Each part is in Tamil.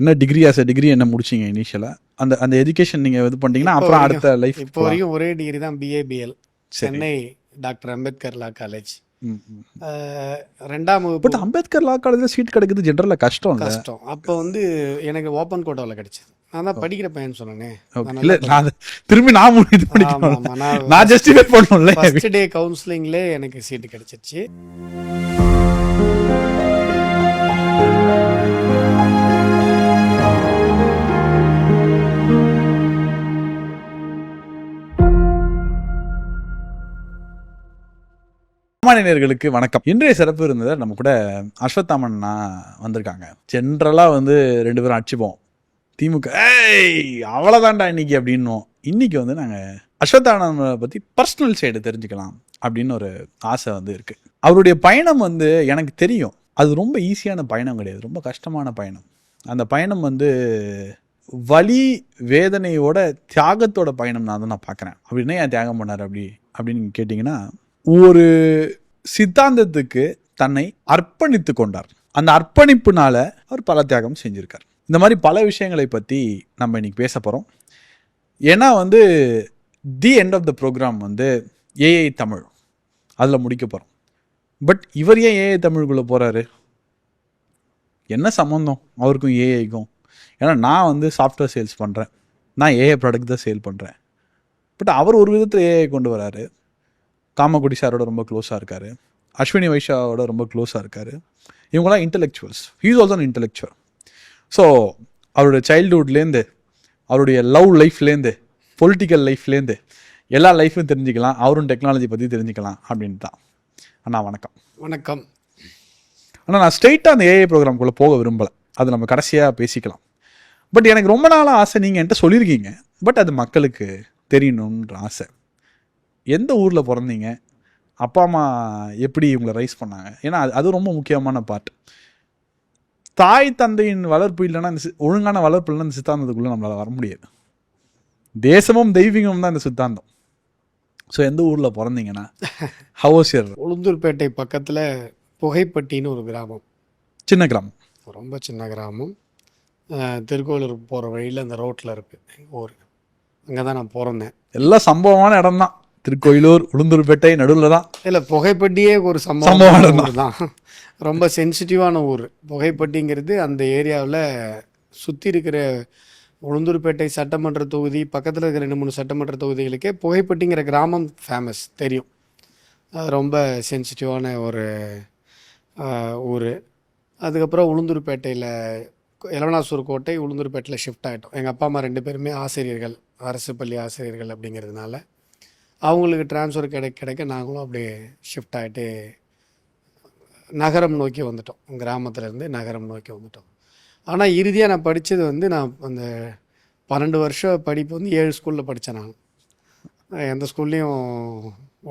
என்ன டிகிரி ஆஸ் டிகிரி என்ன முடிச்சீங்க இனிஷியலா அந்த அந்த எஜுகேஷன் நீங்க இது பண்ணிட்டீங்கன்னா இப்போ அப்புறம் அடுத்த லைஃப் இப்போ வரைக்கும் ஒரே டிகிரி தான் BABL Chennai doctor Ambedkar law college. ரெண்டாம் பட் அம்பேத்கர் லா காலேஜ்ல சீட் கிடைக்கிறது ஜென்ரலா கஷ்டம் கஷ்டம். அப்போ வந்து எனக்கு ஓப்பன் கோட்டாவில் கிடைச்சது. நான் தான் படிக்கிற பையன் சொன்னேனே. இல்ல நான் திரும்பி நான் இது பண்ணிக்கணும். நான் ஜஸ்டிஃபை பண்ணணும்ல. ஃபர்ஸ்ட் டே கவுன்சிலிங்லே எனக்கு சீட்டு கிடைச்சிருச்சு. சாமானியர்களுக்கு வணக்கம். இன்றைய சிறப்பு இருந்தது நம்ம கூட அஸ்வத்தாமண்ணா வந்திருக்காங்க. ஜென்ரலாக வந்து ரெண்டு பேரும் அடிச்சுப்போம். திமுக ஏய் அவ்வளோதான்டா இன்னைக்கு அப்படின்னோம் இன்னைக்கு வந்து நாங்கள் அஸ்வத்தானனை பற்றி பர்சனல் சைடு தெரிஞ்சுக்கலாம் அப்படின்னு ஒரு ஆசை வந்து இருக்குது அவருடைய பயணம் வந்து எனக்கு தெரியும். அது ரொம்ப ஈஸியான பயணம் கிடையாது. ரொம்ப கஷ்டமான பயணம். அந்த பயணம் வந்து வலி வேதனையோட தியாகத்தோட பயணம் நான் தான் நான் பார்க்குறேன். அப்படின்னா ஏன் தியாகம் பண்ணார் அப்படி? அப்படின்னு கேட்டிங்கன்னா ஒரு சித்தாந்தத்துக்கு தன்னை அர்ப்பணித்து கொண்டார். அந்த அர்ப்பணிப்புனால அவர் பல தியாகம் செஞ்சிருக்கார். இந்த மாதிரி பல விஷயங்களை பற்றி நம்ம இன்னைக்கு பேச போகிறோம் ஏன்னா வந்து the end of the programme வந்து ஏஐ தமிழ். அதில் முடிக்க போகிறோம் பட் இவர் ஏன் ஏஐ தமிழுக்குள்ளே போகிறாரு என்ன சம்மந்தம் அவருக்கும் ஏஐக்கும் ஏன்னா நான் வந்து சாஃப்ட்வேர் சேல்ஸ் பண்ணுறேன் நான் ஏஐ ப்ராடக்ட் தான் சேல் பண்ணுறேன் பட் அவர் ஒரு விதத்தில் ஏஐ கொண்டு வராரு. காமக்குடி சாரோட ரொம்ப க்ளோஸாக இருக்காரு. அஸ்வினி வைஷாவோட ரொம்ப க்ளோஸாக இருக்காரு. இவங்களாம் intellectuals he's also intellectual so அவருடைய சைல்டுஹுட்லேருந்து அவருடைய லவ் லைஃப்லேருந்து பொலிட்டிக்கல் லைஃப்லேருந்து எல்லா லைஃப்பும் தெரிஞ்சுக்கலாம். அவரும் டெக்னாலஜி பற்றி தெரிஞ்சுக்கலாம் அப்படின்னு தான் அண்ணா வணக்கம். வணக்கம். ஆனால் நான் ஸ்ட்ரெயிட்டாக அந்த ஏஐ ப்ரோக்ராம்குள்ளே போக விரும்பலை. அது நம்ம கடைசியாக பேசிக்கலாம். பட் எனக்கு ரொம்ப நாளாக ஆசை நீங்கள் என்கிட்ட சொல்லியிருக்கீங்க. பட் அது மக்களுக்கு தெரியணுன்ற ஆசை. எந்த ஊரில் பிறந்தீங்க? அப்பா அம்மா எப்படி இவங்களை ரைஸ் பண்ணாங்க? ஏன்னா அது அது ரொம்ப முக்கியமான பார்ட் தாய் தந்தையின் வளர்ப்பு இல்லைன்னா இந்த ஒழுங்கான வளர்ப்பு இல்லைன்னா இந்த சித்தாந்தத்துக்குள்ளே நம்மளால் வர முடியாது. தேசமும் தெய்வீகமும் தான் இந்த சித்தாந்தம். ஸோ எந்த ஊரில் பிறந்தீங்கன்னா ஹவஸ் இயர் உளுந்தூர்பேட்டை பக்கத்தில் புகைப்பட்டின்னு ஒரு கிராமம். சின்ன கிராமம். ரொம்ப சின்ன கிராமம். திருக்கோவிலூர் போகிற வழியில் அந்த ரோட்டில் இருக்குது எங்கள் ஊர். அங்கே தான் நான் பிறந்தேன். எல்லாம் சம்பவமான இடம் தான் திருக்கோயிலூர் உளுந்தூர்பேட்டை நடுவில் தான். இல்லை புகைப்பட்டியே ஒரு சம்பவம் தான். ரொம்ப சென்சிட்டிவான ஊர். புகைப்பட்டிங்கிறது அந்த ஏரியாவில் சுற்றி இருக்கிற உளுந்தூர்பேட்டை சட்டமன்ற தொகுதி பக்கத்தில் இருக்கிற ரெண்டு மூணு சட்டமன்ற தொகுதிகளுக்கே புகைப்பட்டிங்கிற கிராமம் ஃபேமஸ் தெரியும். அது ரொம்ப சென்சிட்டிவான ஒரு ஊர். அதுக்கப்புறம் உளுந்தூர்பேட்டையில் எலவனாசூர் கோட்டை உளுந்தூர்பேட்டையில் ஷிஃப்ட் ஆகிட்டோம் எங்கள் அப்பா அம்மா ரெண்டு பேருமே ஆசிரியர்கள் அரசு பள்ளி ஆசிரியர்கள் அப்படிங்கிறதுனால. அவங்களுக்கு ட்ரான்ஸ்ஃபர் கிடைக்க கிடைக்க நாங்களும் அப்படியே ஷிஃப்ட் ஆகிட்டு நகரம் நோக்கி வந்துட்டோம். கிராமத்துலேருந்து நகரம் நோக்கி வந்துட்டோம். ஆனால் இறுதியாக நான் படித்தது வந்து நான் அந்த பன்னெண்டு வருஷம் படிப்பு வந்து ஏழு ஸ்கூலில் படித்தேன் நான். எந்த ஸ்கூல்லையும்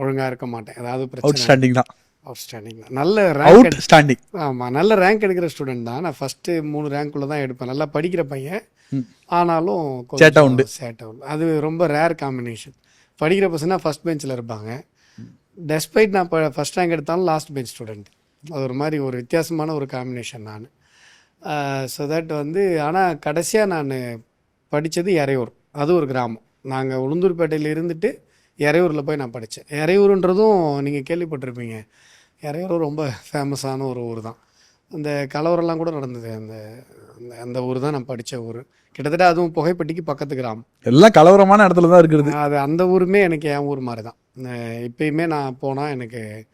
ஒழுங்காக இருக்க மாட்டேன். ஏதாவது பிரச்சனை ஸ்டாண்டிங் தான். அவுட்ஸ்டாண்டிங் தான். நல்ல ரேங்க் ஸ்டாண்டிங் ஆமாம் நல்ல ரேங்க் எடுக்கிற ஸ்டூடெண்ட் தான். நான் ஃபஸ்ட்டு மூணு ரேங்க்குள்ளே தான் எடுப்பேன். நல்லா படிக்கிற பையன். ஆனாலும் சேட்டை உண்டு. சேட்டை உண்டு அது ரொம்ப ரேர் காம்பினேஷன் படிக்கிற பசங்க ஃபஸ்ட் பெஞ்சில் இருப்பாங்க. டெஸ்பைட் நான் இப்போ ஃபஸ்ட் ரேங்க் எடுத்தாலும் லாஸ்ட் பெஞ்ச் ஸ்டூடெண்ட் அது ஒரு மாதிரி ஒரு வித்தியாசமான ஒரு காம்பினேஷன் நான். ஸோ தட் வந்து ஆனால் கடைசியாக நான் படித்தது எறையூர் அது ஒரு கிராமம். நாங்கள் உளுந்தூர்பேட்டையில் இருந்துட்டு எறையூரில் போய் நான் படித்தேன் எறையூருன்றதும் நீங்கள் கேள்விப்பட்டிருப்பீங்க. இறையூர் ரொம்ப ஃபேமஸான ஒரு ஊர் தான். அந்த கலவரம்லாம் கூட நடந்தது. அந்த அந்த- அந்த ஊர் தான் நான் படித்த ஊர். கிட்டத்தட்ட அதுவும் புகைப்பட்டிக்கு பக்கத்து கிராமம். எல்லாம் கலவரமான இடத்துல தான் இருக்கிறது. அது அந்த ஊருமே எனக்கு என் ஊர் மாதிரி தான். இப்பயுமே நான் போனால் எனக்கு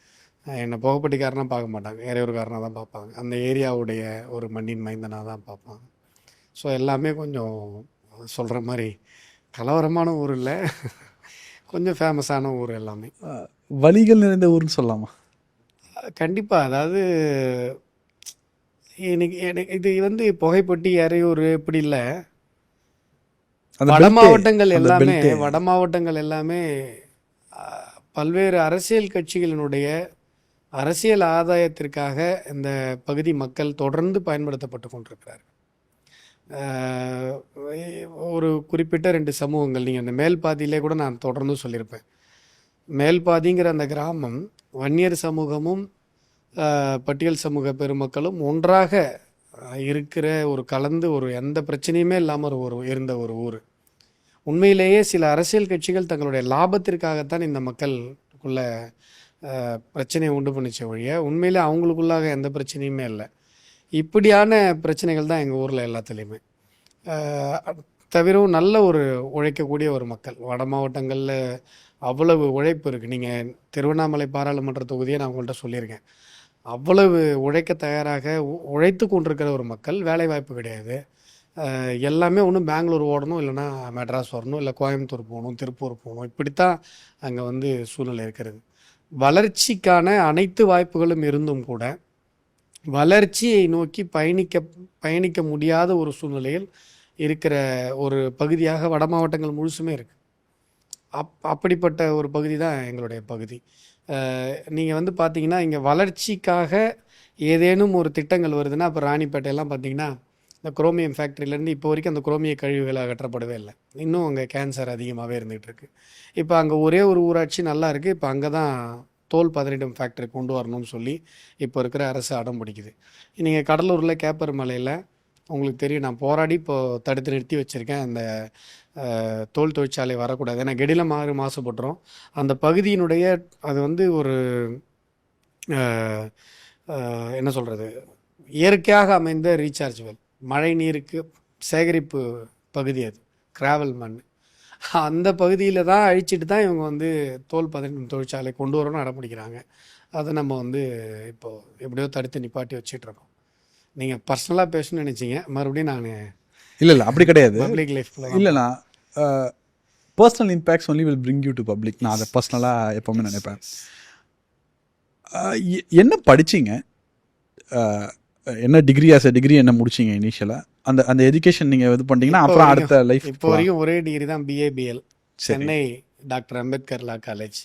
என்னை புகைப்பட்டிக்காரனா பார்க்க மாட்டாங்க. இறையூர்காரனாக தான் பார்ப்பாங்க. அந்த ஏரியாவுடைய ஒரு மண்ணின் மைந்தனாக தான் பார்ப்பாங்க. ஸோ எல்லாமே கொஞ்சம் சொல்கிற மாதிரி கலவரமான ஊர் இல்லை. கொஞ்சம் ஃபேமஸான ஊர் எல்லாமே. வலிகள் நிறைந்த ஊர்னு சொல்லலாமா? கண்டிப்பாக அதாவது எனக்கு எனக்கு இது வந்து புகைப்பட்டி இறையூர் இப்படி இல்லை. வட மாவட்டங்கள் எல்லாமே. வட மாவட்டங்கள் எல்லாமே பல்வேறு அரசியல் கட்சிகளினுடைய அரசியல் ஆதாயத்திற்காக இந்த பகுதி மக்கள் தொடர்ந்து பயன்படுத்தப்பட்டு கொண்டிருக்கிறார் அஹ், ஒரு குறிப்பிட்ட ரெண்டு சமூகங்கள் நீங்கள் அந்த மேல் பாதியிலே கூட நான் தொடர்ந்து சொல்லியிருப்பேன். மேல் பாதிங்கிற அந்த கிராமம் வன்னியர் சமூகமும் பட்டியல் சமூக பெருமக்களும் ஒன்றாக இருக்கிற ஒரு கலந்து ஒரு எந்த பிரச்சனையுமே இல்லாமல் ஒரு இருந்த ஒரு ஊர். உண்மையிலேயே சில அரசியல் கட்சிகள் தங்களுடைய லாபத்திற்காகத்தான் இந்த மக்களுக்குள்ள பிரச்சனையை உண்டு பண்ணிச்ச வழிய உண்மையிலே அவங்களுக்குள்ளாக எந்த பிரச்சனையுமே இல்லை. இப்படியான பிரச்சனைகள் தான் எங்கள் ஊரில் எல்லாத்துலேயுமே. தவிரவும் நல்ல ஒரு உழைக்கக்கூடிய ஒரு மக்கள். வட மாவட்டங்களில் அவ்வளவு உழைப்பு இருக்குது நீங்கள் திருவண்ணாமலை பாராளுமன்ற தொகுதியை நான் உங்கள்கிட்ட சொல்லியிருக்கேன். அவ்வளவு உழைக்க தயாராக உ- உழைத்து கொண்டிருக்கிற ஒரு மக்கள் வேலை வாய்ப்பு கிடையாது எல்லாமே ஒன்று பெங்களூர் ஓடணும் இல்லைன்னா மெட்ராஸ் வரணும் இல்லை கோயம்புத்தூர் போகணும் திருப்பூர் போகணும். இப்படித்தான் அங்கே வந்து சூழ்நிலை இருக்கிறது. வளர்ச்சிக்கான அனைத்து வாய்ப்புகளும் இருந்தும் கூட வளர்ச்சியை நோக்கி பயணிக்க பயணிக்க முடியாத ஒரு சூழ்நிலையில் இருக்கிற ஒரு பகுதியாக வட மாவட்டங்கள் முழுசுமே இருக்குது அப் அப்படிப்பட்ட ஒரு பகுதி தான் எங்களுடைய பகுதி. நீங்கள் வந்து பார்த்தீங்கன்னா இங்கே வளர்ச்சிக்காக ஏதேனும் ஒரு திட்டங்கள் வருதுன்னா இப்போ ராணிப்பேட்டையெல்லாம் பார்த்தீங்கன்னா இந்த குரோமியம் ஃபேக்ட்ரியிலேருந்து இப்போ வரைக்கும் அந்த குரோமிய கழிவுகள் அகற்றப்படவே இல்லை. இன்னும் அங்கே கேன்சர் அதிகமாகவே இருந்துகிட்டு இருக்கு. இப்போ அங்கே ஒரே ஒரு ஊராட்சி நல்லா இருக்குது இப்போ அங்கே தான் தோல் பதனிடும் ஃபேக்ட்ரி கொண்டு வரணும்னு சொல்லி இப்போ இருக்கிற அரசு அடம் பிடிக்குது. நீங்கள் கடலூரில் கேப்பர் மலையில் உங்களுக்கு தெரியும் நான் போராடி இப்போ தடுத்து நிறுத்தி வச்சுருக்கேன். அந்த தோல் தொழிற்சாலை வரக்கூடாது. ஏன்னா கெடில மாறு மாசுபட்டுரும். அந்த பகுதியினுடைய அது வந்து ஒரு என்ன சொல்கிறது இயற்கையாக அமைந்த ரீசார்ஜ் வெல் மழை நீருக்கு சேகரிப்பு பகுதி அது. கிராவல் மண். அந்த பகுதியில் தான் அழிச்சிட்டு தான் இவங்க வந்து தோல் பதனிடும் தொழிற்சாலை கொண்டு வரணும்னு அடம்பிடிக்கிறாங்க. அதை நம்ம வந்து இப்போது எப்படியோ தடுத்து நிப்பாட்டி வச்சிட்டு இருக்கோம். நீங்கள் பர்சனலாக பேசணும்னு நினச்சிங்க. மறுபடியும் நான் இல்லை இல்லை அப்படி கிடையாது. பப்ளிக் இல்லைண்ணா personal impacts only will bring you to public நான் அதை பர்சனலாக எப்போவுமே நினைப்பேன். என்ன படிச்சீங்க? என்ன டிகிரி ஆஸ் அ டிகிரி என்ன முடிச்சீங்க இனிஷியலாக அந்த அந்த எஜுகேஷன் நீங்கள் இது பண்ணிட்டீங்கன்னா அப்புறம் அடுத்த லைஃப் இப்போ வரைக்கும் ஒரே டிகிரி தான் BABL Chennai doctor Ambedkar law college.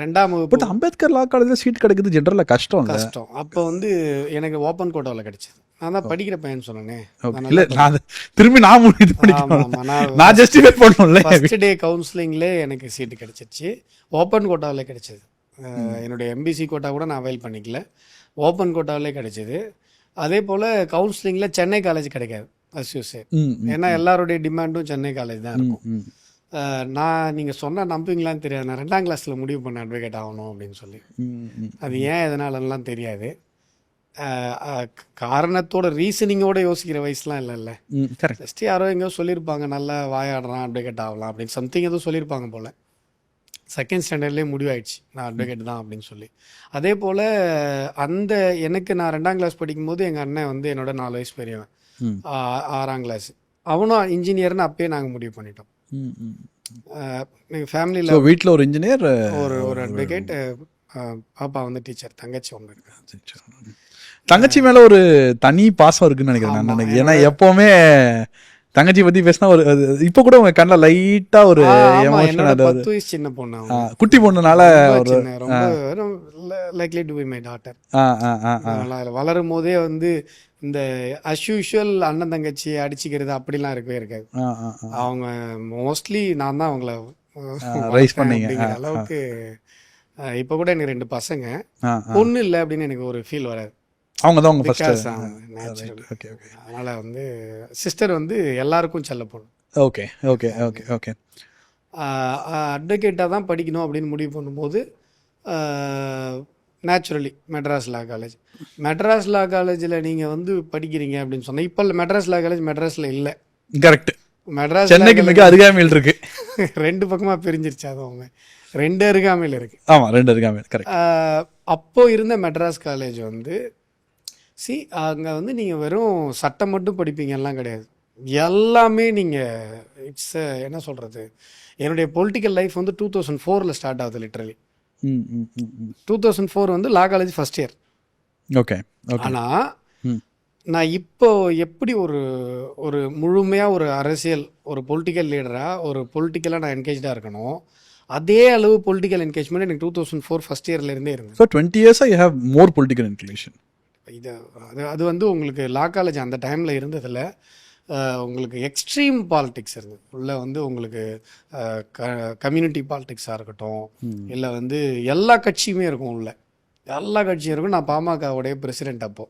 ரெண்டாம் வகுப்பு பட் அம்பேத்கர் லா காலேஜில் சீட் கிடைக்கிறது ஜென்ரலாக கஷ்டம் கஷ்டம். அப்போ வந்து எனக்கு ஓப்பன் கோட்டாவில் கிடைச்சது. நான் தான் படிக்கிற பையன் சொன்னேனே. இல்லை நான் திரும்பி நான் இது. நான் ஜஸ்டிஃபை பண்ணணும்ல ஃபர்ஸ்ட் டே கவுன்சிலிங்லே எனக்கு சீட்டு கிடைச்சிருச்சு ஓப்பன் கோட்டாவில் கிடைச்சது. என்னுடைய எம்பிசி கோட்டா கூட நான் அவைல் பண்ணிக்கல. ஓப்பன் கோட்டாவிலே கிடைச்சது. அதே போல் கவுன்சிலிங்கில் சென்னை காலேஜ் கிடைக்காது அஸ்யூசே ஏன்னா எல்லாருடைய டிமாண்டும் சென்னை காலேஜ் தான் இருக்கும். நான் நீங்கள் சொன்னால் நம்புவீங்களான்னு தெரியாது. நான் ரெண்டாம் கிளாஸில் முடிவு பண்ண அட்வொகேட் ஆகணும் அப்படின்னு சொல்லி. அது ஏன் எதனாலலாம் தெரியாது. காரணத்தோட ரீசனிங்கோட யோசிக்கிற வயசுலாம் இல்லைல்ல. ஜஸ்ட் யாரோ எங்கேயோ சொல்லியிருப்பாங்க நல்லா வாயாடுறான் அட்வொகேட் ஆகலாம் அப்படின்னு. சம்திங் எதுவும் சொல்லியிருப்பாங்க போல். செகண்ட் ஸ்டாண்டர்ட்லேயே முடிவாயிடுச்சு. நான் அட்வொகேட் தான் அப்படின்னு சொல்லி. அதே போல் அந்த எனக்கு நான் ரெண்டாம் கிளாஸ் படிக்கும்போது எங்கள் அண்ணன் வந்து என்னோட நாலு வயசு பெரியவன். ஆறாம் கிளாஸ் அவனும் இன்ஜினியர்னு அப்பயே நாங்கள் முடிவு பண்ணிட்டோம். எங்கள் ஃபேமிலியில் வீட்டில் ஒரு இன்ஜினியர் ஒரு ஒரு அட்வொகேட் பாப்பா வந்து டீச்சர் தங்கச்சி ஒன்று இருக்கு. தங்கச்சி. மேல ஒரு தனி பாசம் இருக்குன்னு நினைக்கிறேன் நான் ஏன்னா எப்பவுமே தங்கச்சி பத்தி பேசினா ஒரு இப்ப கூட உங்க கண்ணில் லைட்டா ஒரு சின்ன பொண்ணு குட்டி பொண்ணுனால ஒரு likely to be my daughter. வளரும் போதே வந்து இந்த அஸ்யூஷுவல் அண்ணன் தங்கச்சி அடிச்சுக்கிறது அப்படிலாம் இருக்கவே இருக்காது. அவங்க மோஸ்ட்லி நான் தான் அவங்கள வளர்த்தேன் பண்ணீங்க. அளவுக்கு இப்ப கூட எனக்கு ரெண்டு பசங்க. பொண்ணு இல்லை அப்படின்னு எனக்கு ஒரு ஃபீல் வராது அவங்க தான் Because, ஃபர்ஸ்ட். ஓகே ஓகே அதனால வந்து சிஸ்டர் வந்து எல்லாருக்கும் செல்ல பொண்ணு ஓகே ஓகே ஓகே ஓகே அட்வொகேட்டாக தான் படிக்கணும் அப்படின்னு முடிவு பண்ணும்போது naturally Madras law college Madras law காலேஜில் நீங்கள் வந்து படிக்கிறீங்க அப்படின்னு சொன்னால் இப்போ மெட்ராஸ் லா காலேஜ் மெட்ராஸில் இல்லை. கரெக்ட் மெட்ராஸ் சென்னைக்கு மிக அருகாமையில் இருக்கு. ரெண்டு பக்கமாக பிரிஞ்சிருச்சு அது அவங்க. ரெண்டு அருகாமையில் இருக்கு. ஆமா ரெண்டு அருகாமையில் கரெக்ட் அப்போ இருந்த மெட்ராஸ் காலேஜ் வந்து சி அங்கே வந்து நீங்கள் வெறும் சட்டம் மட்டும் படிப்பீங்கலாம் கிடையாது. எல்லாமே நீங்கள் இட்ஸ் என்ன சொல்கிறது என்னுடைய பொலிட்டிக்கல் லைஃப் வந்து டூ தௌசண்ட் ஃபோரில் ஸ்டார்ட் ஆகுது லிட்ரலி டூ தௌசண்ட் ஃபோர் வந்து law college first year okay ஆனால் நான் இப்போ எப்படி ஒரு ஒரு முழுமையாக ஒரு அரசியல் ஒரு பொலிட்டிக்கல் லீடராக ஒரு பொலிட்டிக்கலாக நான் என்கேஜாக இருக்கணும் அதே அளவு பொலிட்டிக்கல் என்கேஜ்மெண்ட் எனக்கு டூ தௌசண்ட் ஃபோர் ஃபஸ்ட் இயர்லேருந்தே இருந்தது. ஸோ டுவெண்ட்டி இயர்ஸாக you have more political inclusion இது அது அது வந்து உங்களுக்கு லா காலேஜ் அந்த டைமில் இருந்ததில் உங்களுக்கு எக்ஸ்ட்ரீம் பாலிடிக்ஸ் இருந்தது. உள்ள வந்து உங்களுக்கு கம்யூனிட்டி பாலிடிக்ஸாக இருக்கட்டும் இல்லை வந்து எல்லா கட்சியுமே இருக்கும் உள்ள. எல்லா கட்சியும் இருக்கும். நான் பாமகவுடைய பிரசிடென்ட் அப்போ.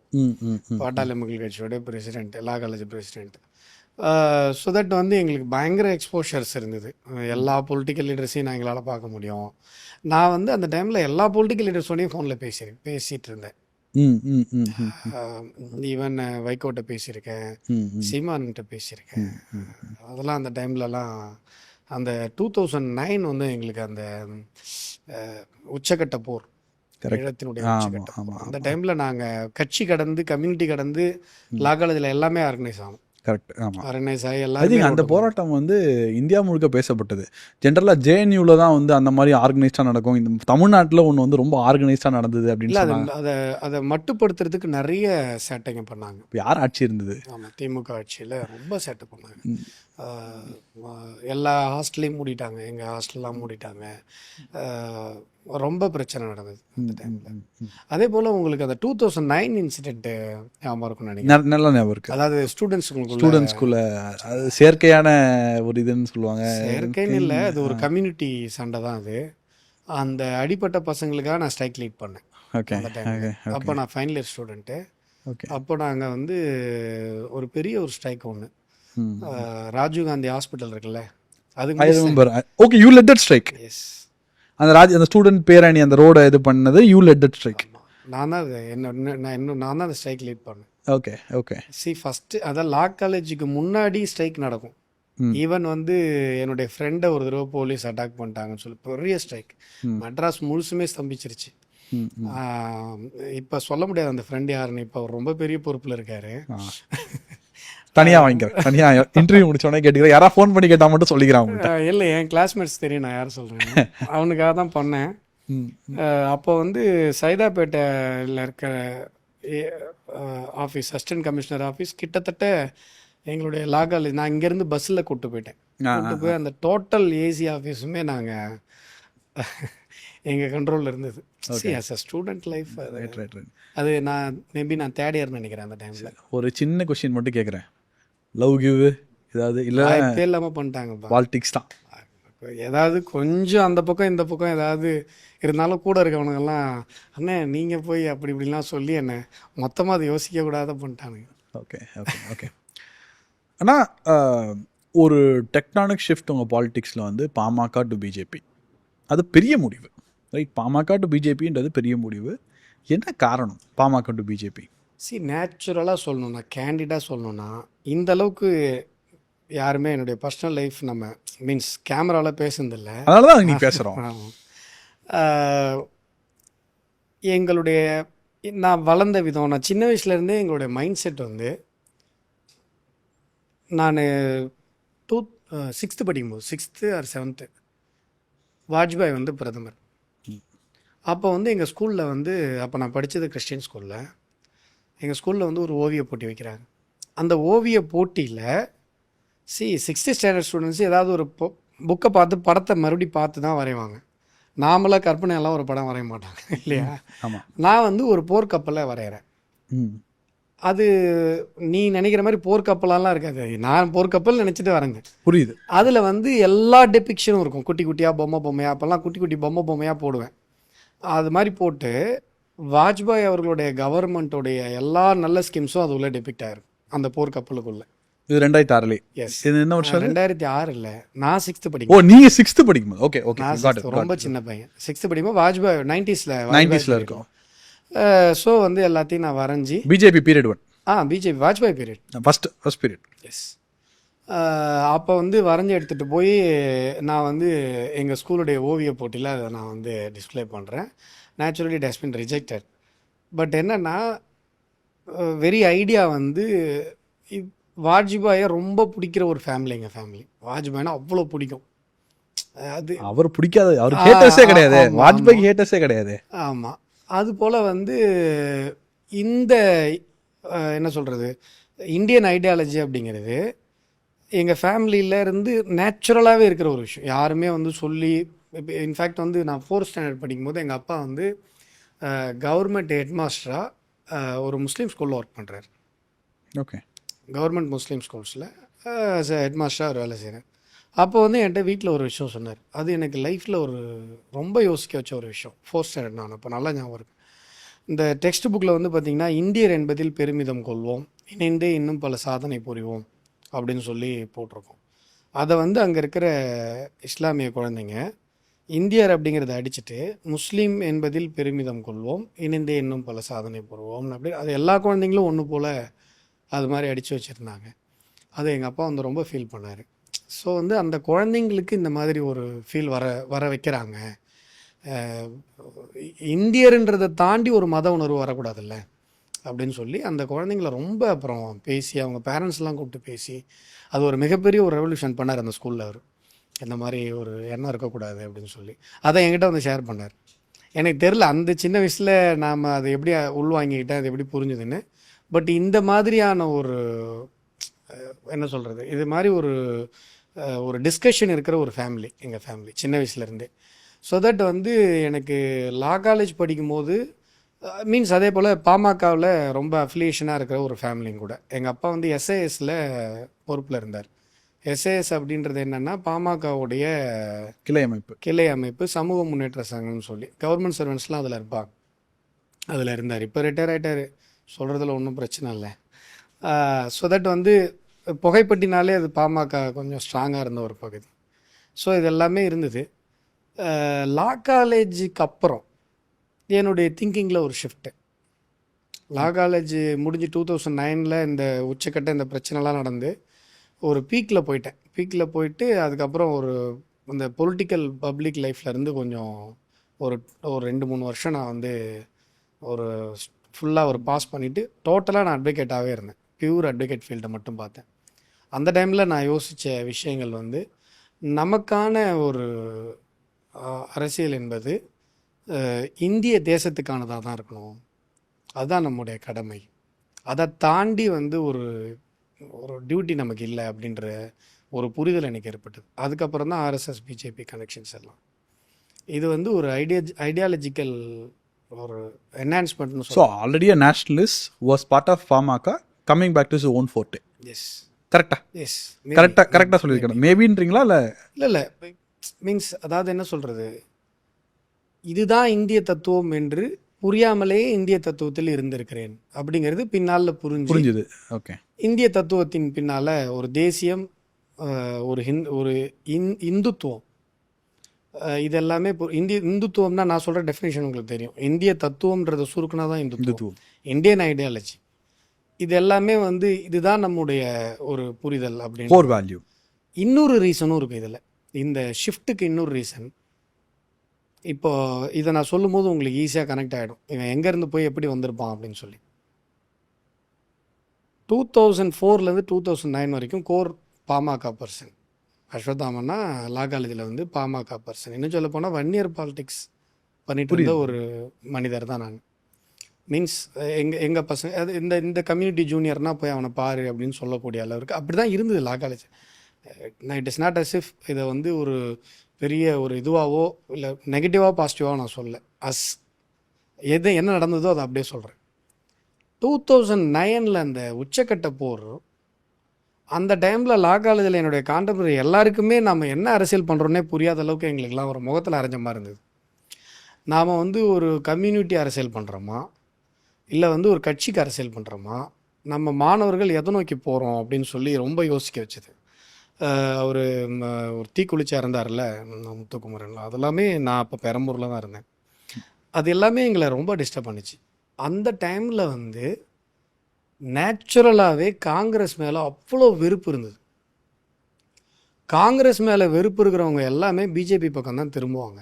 பாட்டாளி மக்கள் கட்சியோடைய பிரசிடென்ட் எல்லா காலேஜ் பிரசிடென்ட் ஸோ தட் வந்து எங்களுக்கு பயங்கர எக்ஸ்போஷர்ஸ் இருந்தது. எல்லா பொலிட்டிக்கல் லீடர்ஸையும் நான் எங்களால் பார்க்க முடியும். நான் வந்து அந்த டைமில் எல்லா பொலிட்டிக்கல் லீடர்ஸோடையும் ஃபோனில் பேசி பேசிகிட்டு இருந்தேன். ஈவன் வைகோட்ட பேசியிருக்கேன் சீமான்கிட்ட பேசியிருக்கேன் அதெல்லாம் அந்த டைம்லலாம் அந்த டூ தௌசண்ட் நைன் வந்து எங்களுக்கு அந்த உச்சக்கட்ட போர். ஈழத்தினுடைய உச்சக்கட்ட அந்த டைமில் நாங்கள் கட்சி கடந்து கம்யூனிட்டி கடந்து லா காலேஜில் எல்லாமே ஆர்கனைஸ் ஆகும் கரெக்ட் ஆமாம் ஆர்கனைஸ் ஆகி எல்லாருமே அந்த போராட்டம் வந்து இந்தியா முழுக்க பேசப்பட்டது. ஜென்ரலாக ஜேஎன்யூவில் தான் வந்து அந்த மாதிரி ஆர்கனைஸ்டாக நடக்கும். இந்த தமிழ்நாட்டில் ஒன்று வந்து ரொம்ப ஆர்கனைஸ்டாக நடந்தது அப்படின்னு அதை அதை மட்டுப்படுத்துறதுக்கு நிறைய சேட்டைங்க பண்ணாங்க. இப்போ யார் ஆட்சி இருந்தது? ஆமாம் திமுக ஆட்சியில் ரொம்ப சேட்டை பண்ணாங்க. எல்லா ஹாஸ்டல்லையும் மூடிட்டாங்க. எங்கள் ஹாஸ்டல்லாம் மூடிட்டாங்க. ரொம்ப பிரச்சனை நடந்தது அந்த டைமில் அதே போல் உங்களுக்கு அந்த டூ தௌசண்ட் நைன் இன்சிடென்ட்டு ஞாபகம் இருக்கும்னு நினைக்கிறேன். நல்ல ஞாபகம் இருக்கு. அதாவது ஸ்டூடெண்ட்ஸுங்களுக்கு ஸ்டூடெண்ட்ஸ்குள்ள அது செயற்கையான ஒரு இதுன்னு சொல்லுவாங்க. செயற்கைன்னு இல்லை அது ஒரு கம்யூனிட்டி சண்டை தான் அது. அந்த அடிப்பட்ட பசங்களுக்காக நான் ஸ்ட்ரைக் லீட் பண்ணேன். ஓகே அந்த டைமில் அப்போ நான் ஃபைனல் இயர் ஸ்டூடெண்ட்டு ஓகே அப்போ நாங்கள் வந்து ஒரு பெரிய ஒரு ஸ்ட்ரைக் ஒன்று ராஜீவ் காந்தி ஹாஸ்பிட்டல் இருக்குல்ல அதுக்கு okay you let that strike yes அந்த ராஜ் அந்த ஸ்டூடெண்ட் பேரணி அந்த ரோட இது பண்ணது யூ லெட் தட் ஸ்ட்ரைக் நான் தான் என்ன நான் இன்னும் நான் தான் அந்த ஸ்ட்ரைக் லீட் பண்ணேன். ஓகே ஓகே சி ஃபஸ்ட்டு அதான் லா காலேஜுக்கு முன்னாடி ஸ்ட்ரைக் நடக்கும். ஈவன் வந்து என்னுடைய ஃப்ரெண்டை ஒரு தடவை போலீஸ் அட்டாக் பண்ணிட்டாங்கன்னு சொல்லி பெரிய ஸ்ட்ரைக் மெட்ராஸ் முழுசுமே ஸ்தம்பிச்சிருச்சு. இப்போ சொல்ல முடியாது அந்த ஃப்ரெண்ட் யாருன்னு. இப்போ அவர் ரொம்ப பெரிய பொறுப்பில் இருக்காரு. தனியா வாங்கிக்கிறேன் தனியா இன்டர்வியூ முடிச்சோடனே கேட்டுக்கிறேன் யாரா ஃபோன் பண்ணி கேட்டா மட்டும் சொல்லிக்கிறான் ஆஹ் இல்லை என் கிளாஸ்மேட்ஸ் தெரியும் நான் யார் சொல்கிறேன் அவனுக்காக தான் பண்ணேன். அப்போ வந்து சைதாப்பேட்டையில் இருக்க ஆஃபீஸ் அசிஸ்டன்ட் கமிஷனர் ஆஃபீஸ் கிட்டத்தட்ட எங்களுடைய லா காலேஜ் நான் இங்கேருந்து பஸ்ஸில் கூட்டு போயிட்டேன். கூட்டு போய் அந்த டோட்டல் ஏசி ஆஃபீஸுமே நாங்கள் எங்கள் கண்ட்ரோலில் இருந்தது. அஸ் அ ஸ்டூடெண்ட் லைஃப் அது நான் மேபி நான் தேர்ட் இயர்னு நினைக்கிறேன் அந்த டைமில் ஒரு சின்ன கொஸ்டின் மட்டும் கேட்குறேன் லவ் கிவ் ஏதாவது இல்லை வாய்ப்பே இல்லாமல் பண்ணிட்டாங்கப்பா. பாலிடிக்ஸ் தான். ஏதாவது கொஞ்சம் அந்த பக்கம் இந்த பக்கம் ஏதாவது இருந்தாலும் கூட இருக்கவனுங்கெல்லாம் அண்ணே நீங்கள் போய் அப்படி இப்படிலாம் சொல்லி என்ன மொத்தமாக அதை யோசிக்க கூடாத பண்ணிட்டானுங்க. Okay okay okay. ஆனால் ஒரு டெக்டானிக் ஷிஃப்ட் உங்கள் பாலிடிக்ஸில் வந்து பாமக டு பிஜேபி அது பெரிய முடிவு. ரைட்? பாமக டு பிஜேபின்றது பெரிய முடிவு. என்ன காரணம் பாமக டு பிஜேபி சி நேச்சுரலாக சொல்லணும்னா கேண்டிடாக சொல்லணும்னா இந்த அளவுக்கு யாருமே என்னுடைய பர்சனல் லைஃப் நம்ம மீன்ஸ் கேமராவில் பேசுனதில்ல. அதனால தான் நீ பேசுகிறோம் எங்களுடைய நான் வளர்ந்த விதம் நான் சின்ன வயசுலேருந்தே எங்களுடைய மைண்ட் செட் வந்து நான் டூ சிக்ஸ்த்து படிக்கும்போது சிக்ஸ்த்து ஆர் செவன்த்து வாஜ்பாய் வந்து பிரதமர். அப்போ வந்து எங்கள் ஸ்கூலில் வந்து அப்போ நான் படித்தது கிறிஸ்டியன் ஸ்கூலில் எங்கள் ஸ்கூலில் வந்து ஒரு ஓவிய போட்டி வைக்கிறாங்க. அந்த ஓவிய போட்டியில் சி சிக்ஸ்த்து ஸ்டாண்டர்ட் ஸ்டூடெண்ட்ஸ் ஏதாவது ஒரு புக்கை பார்த்து படத்தை மறுபடியும் பார்த்து தான் வரைவாங்க. நாமளாக கற்பனையெல்லாம் ஒரு படம் வரைய மாட்டாங்க இல்லையா? நான் வந்து ஒரு போர்க்கப்பலை வரைகிறேன் அது நீ நினைக்கிற மாதிரி போர்க்கப்பலெல்லாம் இருக்காது. நான் போர்க்கப்பல் நினச்சிட்டு வரேங்க. புரியுது. அதில் வந்து எல்லா டெபிக்ஷனும் இருக்கும். குட்டி குட்டியாக பொம்மை பொம்மையாக அப்போல்லாம் குட்டி குட்டி பொம்மை பொம்மையாக போடுவேன். அது மாதிரி போட்டு வாஜ்பாய் அவர்களுடைய கவர்மெண்ட்டோடைய எல்லா நல்ல ஸ்கீம்ஸும் அது உள்ள டெபிக்ட் ஆயிரும் அந்த போர்க்கப்பலுக்குள்ள இது ரெண்டாயிரத்தி ஆறுலே. எஸ் இது என்ன வருஷம் ரெண்டாயிரத்தி ஆறு இல்லை நான் சிக்ஸ்த்து ஓ படிக்கிறேன் நீங்க சிக்ஸ்த்து படிக்கும்போது? ஓகே ஓகே ரொம்ப சின்ன பையன். சிக்ஸ்த்து படிக்கும்போது வாஜ்பாய் நைன்டிஸில் நைன்டிஸில் இருக்கும். ஸோ வந்து எல்லாத்தையும் நான் வரைஞ்சி BJP period one ah BJP Vajpayee period first first period yes அப்போ வந்து வரைஞ்சி எடுத்துகிட்டு போய் நான் வந்து எங்கள் ஸ்கூலுடைய ஓவிய போட்டியில் அதை நான் வந்து டிஸ்ப்ளே பண்ணுறேன் நேச்சுரலி டஸ்பின் ரிஜெக்டட் பட் என்னென்னா வெரி ஐடியா வந்து வாஜ்பாயை ரொம்ப பிடிக்கிற ஒரு ஃபேமிலி எங்கள் ஃபேமிலி வாஜ்பாய்னா அவ்வளோ பிடிக்கும். அது அவர் பிடிக்காத. அவர் ஹேட்டர்ஸே கிடையாது. வாஜ்பாய் ஹேட்டர்ஸே கிடையாது. ஆமாம் அது போல் வந்து இந்த என்ன சொல்கிறது இந்தியன் ஐடியாலஜி அப்படிங்கிறது எங்கள் ஃபேமிலியில இருந்து நேச்சுரலாகவே இருக்கிற ஒரு விஷயம். யாருமே வந்து சொல்லி இன்ஃபேக்ட் வந்து நான் ஃபோர்த் ஸ்டாண்டர்ட் படிக்கும்போது எங்கள் அப்பா வந்து கவர்மெண்ட் ஹெட்மாஸ்டராக ஒரு முஸ்லீம் ஸ்கூலில் ஒர்க் பண்ணுறாரு ஓகே கவர்மெண்ட் முஸ்லீம் ஸ்கூல்ஸில் ஹெட்மாஸ்டராக அவர் வேலை செய்கிறேன் அப்போ வந்து என்கிட்ட வீட்டில் ஒரு விஷயம் சொன்னார். அது எனக்கு லைஃப்பில் ஒரு ரொம்ப யோசிக்க வச்ச ஒரு விஷயம். ஃபோர்த் ஸ்டாண்டர்ட் நான் அப்போ நல்லா ஞாபகம் இருக்கு. இந்த டெக்ஸ்ட் புக்கில் வந்து பார்த்திங்கன்னா இந்தியர் என்பதில் பெருமிதம் கொள்வோம். இணைந்தே இன்னும் பல சாதனை புரிவோம். அப்படின்னு சொல்லி போட்டிருக்கோம். அதை வந்து அங்கே இருக்கிற இஸ்லாமிய குழந்தைங்க இந்தியர் அப்படிங்கிறத அடிச்சுட்டு முஸ்லீம் என்பதில் பெருமிதம் கொள்வோம் இணைந்தே இன்னும் பல சாதனை புரிவோம் அப்படி அது எல்லா குழந்தைங்களும் ஒன்று போல் அது மாதிரி அடித்து வச்சுருந்தாங்க. அது எங்கள் அப்பா வந்து ரொம்ப ஃபீல் பண்ணார். ஸோ வந்து அந்த குழந்தைங்களுக்கு இந்த மாதிரி ஒரு ஃபீல் வர வர வைக்கிறாங்க. அஹ் இந்தியர்ன்றதை தாண்டி ஒரு மத உணர்வு வரக்கூடாதுல்ல அப்படின்னு சொல்லி அந்த குழந்தைங்கள ரொம்ப அப்புறம் பேசி அவங்க பேரண்ட்ஸ்லாம் கூப்பிட்டு பேசி அது ஒரு மிகப்பெரிய ஒரு ரெவல்யூஷன் பண்ணார் அந்த ஸ்கூலில் அவர். இந்த மாதிரி ஒரு எண்ணம் இருக்கக்கூடாது அப்படின்னு சொல்லி. அதை என்கிட்ட வந்து ஷேர் பண்ணார். எனக்கு தெரில அந்த சின்ன வயசில் நாம் அதை எப்படி உள்வாங்கிக்கிட்டேன் அது எப்படி புரிஞ்சுதுன்னு. பட் இந்த மாதிரியான ஒரு என்ன சொல்கிறது இது மாதிரி ஒரு ஒரு டிஸ்கஷன் இருக்கிற ஒரு ஃபேமிலி எங்கள் ஃபேமிலி சின்ன வயசுலேருந்தே ஸோ தட் வந்து எனக்கு லா காலேஜ் படிக்கும்போது மீன்ஸ் அதே போல் பாமகவில் ரொம்ப அஃபிலியேஷனாக இருக்கிற ஒரு ஃபேமிலியும் கூட. எங்கள் அப்பா வந்து எஸ்ஐஎஸில் பொறுப்பில் இருந்தார். எஸ்ஏஎஸ் அப்படின்றது என்னென்னா பாமகவுடைய கிளை அமைப்பு கிளை அமைப்பு சமூக முன்னேற்ற சங்கம்னு சொல்லி கவர்மெண்ட் சர்வெண்ட்ஸ்லாம் அதில் இருப்பாங்க. அதில் இருந்தார். இப்போ ரிட்டையர் ஆகிட்டார் சொல்கிறதுல ஒன்றும் பிரச்சனை இல்லை. ஸோ தட் வந்து புகைப்பட்டினாலே அது பாமக கொஞ்சம் ஸ்ட்ராங்காக இருந்த ஒரு பகுதி. ஸோ இது எல்லாமே இருந்தது. லா காலேஜுக்கு அப்புறம் என்னுடைய திங்கிங்கில் ஒரு ஷிஃப்ட்டு லா காலேஜ் முடிஞ்சு டூ தௌசண்ட் நைனில் இந்த உச்சக்கட்ட இந்த பிரச்சனைலாம் நடந்து ஒரு பீக்கில் போயிட்டேன். பீக்கில் போயிட்டு அதுக்கப்புறம் ஒரு இந்த பொலிட்டிக்கல் பப்ளிக் லைஃப்லேருந்து கொஞ்சம் ஒரு ஒரு ரெண்டு மூணு வருஷம் நான் வந்து ஒரு ஃபுல்லாக ஒரு பாஸ் பண்ணிவிட்டு டோட்டலாக நான் அட்வொகேட்டாகவே இருந்தேன். பியூர் அட்வொகேட் ஃபீல்டை மட்டும் பார்த்தேன். அந்த டைமில் நான் யோசித்த விஷயங்கள் வந்து நமக்கான ஒரு அரசியல் என்பது இந்திய தேசத்துக்கானதாக தான் இருக்கணும். அதுதான் நம்முடைய கடமை. அதை தாண்டி வந்து ஒரு ஒரு டியூட்டி நமக்கு இல்லை அப்படின்ற ஒரு புரிதல் எனக்கு ஏற்பட்டது. அதுக்கப்புறம் தான் ஆர்எஸ்எஸ் பிஜேபி கனெக்ஷன்ஸ் எல்லாம். இது வந்து ஒரு ஐடியா ஐடியாலஜிக்கல் ஒரு என்ஹான்ஸ்மெண்ட்னு so already uh nationalist was part of PMK coming back to own fort yes கரெக்டா எஸ் கரெக்டாக கரெக்டாக சொல்லியிருக்கணும். மேபின்றீங்களா இல்லை? இல்லை இல்லை. மீன்ஸ் அதாவது என்ன சொல்கிறது இதுதான் இந்திய தத்துவம் என்று புரியாமலே இந்திய தத்துவத்தில் இருந்திருக்கிறேன். அப்படிங்கிறது பின்னால் புரிஞ்சு புரிஞ்சுது. ஓகே. இந்திய தத்துவத்தின் பின்னால் ஒரு தேசியம் ஒரு ஹிந்த் ஒரு இந் இந்துத்துவம். அஹ், இது எல்லாமே இப்போ இந்திய இந்துத்துவம்னா நான் சொல்கிற டெஃபினேஷன் உங்களுக்கு தெரியும். இந்திய தத்துவம்ன்றத சுருக்குனா தான் இந்துத்துவம். இந்தியன் ஐடியாலஜி இது எல்லாமே வந்து இதுதான் நம்முடைய ஒரு புரிதல் அப்படின்னு. இன்னொரு ரீசனும் இருக்குது இதில். இந்த ஷிஃப்ட்டுக்கு இன்னொரு ரீசன் இப்போ இதை நான் சொல்லும்போது உங்களுக்கு ஈஸியாக கனெக்ட் ஆகிடும் இவன் எங்கேருந்து போய் எப்படி வந்திருப்பான் அப்படின்னு சொல்லி. டூ தௌசண்ட் ஃபோர்லேருந்து டூ தௌசண்ட் நைன் வரைக்கும் கோர் பாமக பர்சன் அஸ்வத்தாமன்னா லா காலேஜில் வந்து பாமக பர்சன் இன்னும் சொல்ல போனால் ஒன் இயர் பாலிடிக்ஸ் பண்ணிட்டு இருந்த ஒரு மனிதர் தான் நான். மீன்ஸ் எங்கள் எங்கள் பசங்க அது இந்த இந்த கம்யூனிட்டி ஜூனியர்னா போய் அவனை பாரு அப்படின்னு சொல்லக்கூடிய அளவுக்கு அப்படி தான் இருந்தது law college it is not as if இதை வந்து ஒரு பெரிய ஒரு இதுவாகவோ இல்லை நெகட்டிவாக பாசிட்டிவாக நான் சொல்ல அஸ் எது என்ன நடந்ததோ அதை அப்படியே சொல்கிறேன் டூ தௌசண்ட் நைனில் அந்த உச்சக்கட்ட போர் அந்த டைமில் லா காலேஜில் என்னுடைய கான்டெம்பரரி எல்லாருக்குமே நம்ம என்ன அரசியல் பண்ணுறோன்னே புரியாத அளவுக்கு எங்களுக்கெல்லாம் ஒரு முகத்தில் அரைஞ்ச மாதிரி இருந்தது. நாம் வந்து ஒரு கம்யூனிட்டி அரசியல் பண்ணுறோமா இல்லை வந்து ஒரு கட்சிக்கு அரசியல் பண்ணுறோமா நம்ம மாணவர்கள் எதை நோக்கி போகிறோம் அப்படின்னு சொல்லி ரொம்ப யோசிக்க வச்சது. அவர் ஒரு தீக்குளிச்சா இருந்தார்ல நம்ம முத்துக்குமரன். அதெல்லாமே நான் அப்போ பெரம்பூரில் தான் இருந்தேன். அது எல்லாமே எங்களை ரொம்ப டிஸ்டர்ப் பண்ணிச்சு. அந்த டைமில் வந்து நேச்சுரலாகவே காங்கிரஸ் மேலே அவ்வளோ வெறுப்பு இருந்தது. காங்கிரஸ் மேலே வெறுப்பு இருக்கிறவங்க எல்லாமே பிஜேபி பக்கம் தான் திரும்புவாங்க.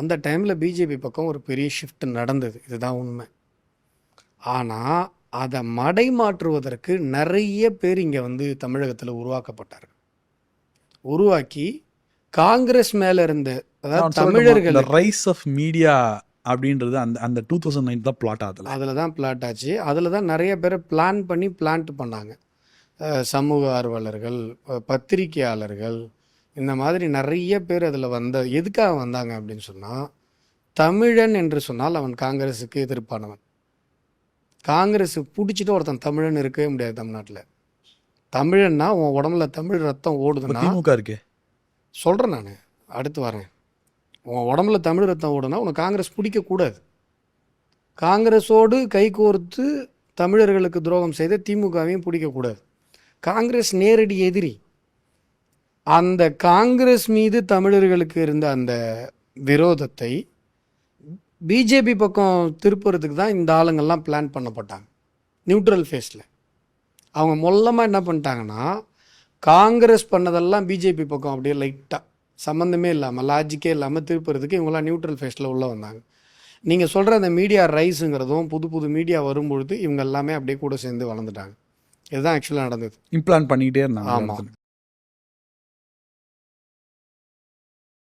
அந்த டைமில் பிஜேபி பக்கம் ஒரு பெரிய ஷிஃப்ட் நடந்தது. இதுதான் உண்மை. ஆனால் அதை மடைமாற்றுவதற்கு நிறைய பேர் இங்கே வந்து தமிழகத்தில் உருவாக்கப்பட்டார்கள். உருவாக்கி காங்கிரஸ் மேலே இருந்த அதாவது தமிழர்கள் ரைஸ் ஆஃப் மீடியா அப்படின்றது அந்த அந்த டூ தௌசண்ட் நைன் தான் பிளாட் ஆகுதுல. அதில் தான் பிளாட் ஆச்சு. அதில் தான் நிறைய பேர் பிளான் பண்ணி பிளான்ட் பண்ணாங்க. சமூக ஆர்வலர்கள் பத்திரிகையாளர்கள் இந்த மாதிரி நிறைய பேர் அதில் வந்த எதுக்காக வந்தாங்க அப்படின்னு சொன்னால் தமிழன் என்று சொன்னால் அவன் காங்கிரஸுக்கு எதிர்ப்பானவன். காங்கிரஸ் பிடிச்சிட்டு ஒருத்தன் தமிழன் இருக்கவே முடியாது தமிழ்நாட்டில். தமிழன்னா உன் உடம்புல தமிழ் ரத்தம் ஓடுதுன்னா திமுக இருக்கு. சொல்கிறேன் நான். அடுத்து வரேன். உன் உடம்புல தமிழ் ரத்தம் ஓடுனா உனக்கு காங்கிரஸ் பிடிக்கக்கூடாது காங்கிரஸோடு கைகோர்த்து தமிழர்களுக்கு துரோகம் செய்த திமுகவையும் பிடிக்கக்கூடாது காங்கிரஸ் நேரடி எதிரி. அந்த காங்கிரஸ் மீது தமிழர்களுக்கு இருந்த அந்த விரோதத்தை பிஜேபி பக்கம் திருப்புறதுக்கு தான் இந்த ஆளுங்கள்லாம் பிளான் பண்ணப்பட்டாங்க. நியூட்ரல் ஃபேஸில் அவங்க மொல்லமாக என்ன பண்ணிட்டாங்கன்னா காங்கிரஸ் பண்ணதெல்லாம் பிஜேபி பக்கம் அப்படியே லைட்டாக சம்மந்தமே இல்லாமல் லாஜிக்கே இல்லாமல் திருப்புறதுக்கு இவங்களாம் நியூட்ரல் ஃபேஸில் உள்ளே வந்தாங்க. நீங்கள் சொல்கிற அந்த மீடியா ரைஸுங்கிறதும் புது புது மீடியா வரும்பொழுது இவங்க எல்லாமே அப்படியே கூட சேர்ந்து வளர்ந்துட்டாங்க. இதுதான் ஆக்சுவலாக நடந்தது. இம்ப்ளான் பண்ணிக்கிட்டே இருந்தாங்க. ஆமா. அடுத்து.